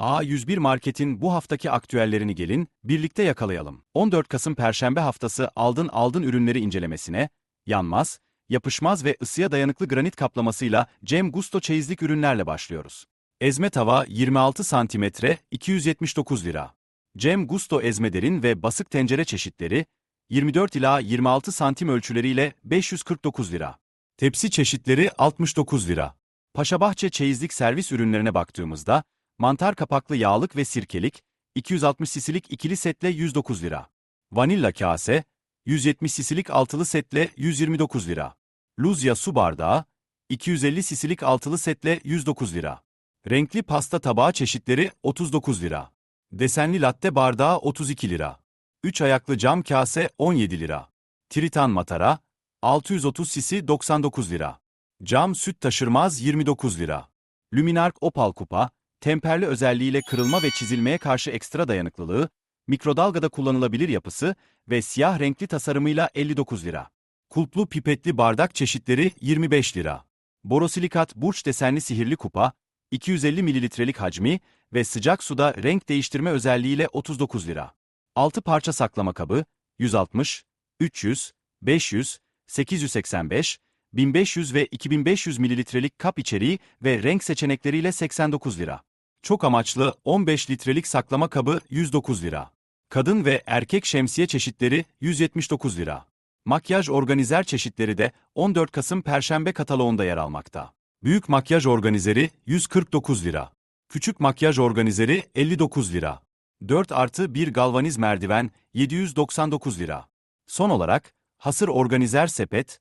A101 Market'in bu haftaki aktüellerini gelin, birlikte yakalayalım. 14 Kasım Perşembe haftası aldın aldın ürünleri incelemesine, yanmaz, yapışmaz ve ısıya dayanıklı granit kaplamasıyla Cem Gusto çeyizlik ürünlerle başlıyoruz. Ezme tava 26 cm 279 lira. Cem Gusto ezme derin ve basık tencere çeşitleri 24 ila 26 santim ölçüleriyle 549 lira. Tepsi çeşitleri 69 lira. Paşabahçe çeyizlik servis ürünlerine baktığımızda, mantar kapaklı yağlık ve sirkelik, 260 sisilik ikili setle 109 lira. Vanilla kase, 170 sisilik altılı setle 129 lira. Luzya su bardağı, 250 sisilik altılı setle 109 lira. Renkli pasta tabağı çeşitleri 39 lira. Desenli latte bardağı 32 lira. 3 ayaklı cam kase 17 lira. Tritan matara, 630 sisi 99 lira. Cam süt taşırmaz 29 lira. Luminark Opal kupa, temperli özelliğiyle kırılma ve çizilmeye karşı ekstra dayanıklılığı, mikrodalgada kullanılabilir yapısı ve siyah renkli tasarımıyla 59 lira. Kulplu pipetli bardak çeşitleri 25 lira. Borosilikat burç desenli sihirli kupa, 250 mililitrelik hacmi ve sıcak suda renk değiştirme özelliğiyle 39 lira. 6 parça saklama kabı, 160, 300, 500, 885, 1500 ve 2500 mililitrelik kap içeriği ve renk seçenekleriyle 89 lira. Çok amaçlı 15 litrelik saklama kabı 109 lira. Kadın ve erkek şemsiye çeşitleri 179 lira. Makyaj organizer çeşitleri de 14 Kasım Perşembe kataloğunda yer almakta. Büyük makyaj organizeri 149 lira. Küçük makyaj organizeri 59 lira. 4 artı 1 galvaniz merdiven 799 lira. Son olarak hasır organizer sepet,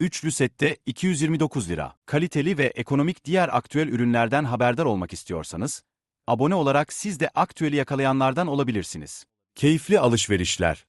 Üçlü sette 229 lira. Kaliteli ve ekonomik diğer aktüel ürünlerden haberdar olmak istiyorsanız, abone olarak siz de aktüeli yakalayanlardan olabilirsiniz. Keyifli alışverişler.